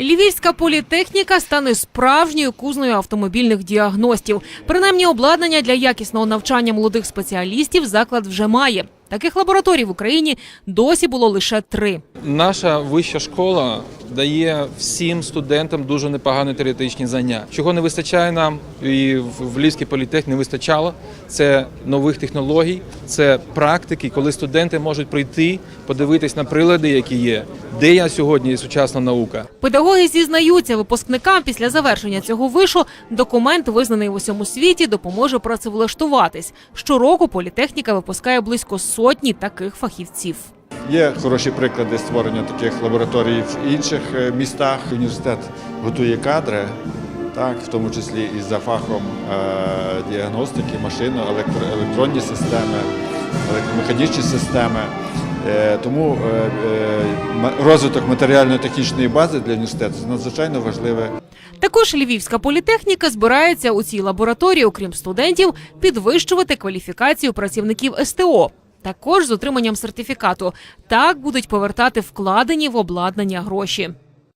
Львівська політехніка стане справжньою кузнею автомобільних діагностів. Принаймні, обладнання для якісного навчання молодих спеціалістів заклад вже має. Таких лабораторій в Україні досі було лише три. Наша вища школа дає всім студентам дуже непогані теоретичні знання. Чого не вистачає нам і в Львівській політех не вистачало. Це нових технологій, це практики, коли студенти можуть прийти, подивитись на прилади, які є, де я сьогодні є сучасна наука. Педагоги зізнаються, випускникам після завершення цього вишу документ, визнаний в усьому світі, допоможе працевлаштуватись. Щороку політехніка випускає близько сотні таких фахівців. Є хороші приклади створення таких лабораторій в інших е, містах. Університет готує кадри, так, в тому числі і за фахом е, діагностики, машинно, електро, електронні системи, електромеханічні системи. Е, Тому е, е, розвиток матеріально-технічної бази для університету надзвичайно важливе Також Львівська політехніка збирається у цій лабораторії, окрім студентів, підвищувати кваліфікацію працівників СТО. Також з отриманням сертифікату так будуть повертати вкладені в обладнання гроші.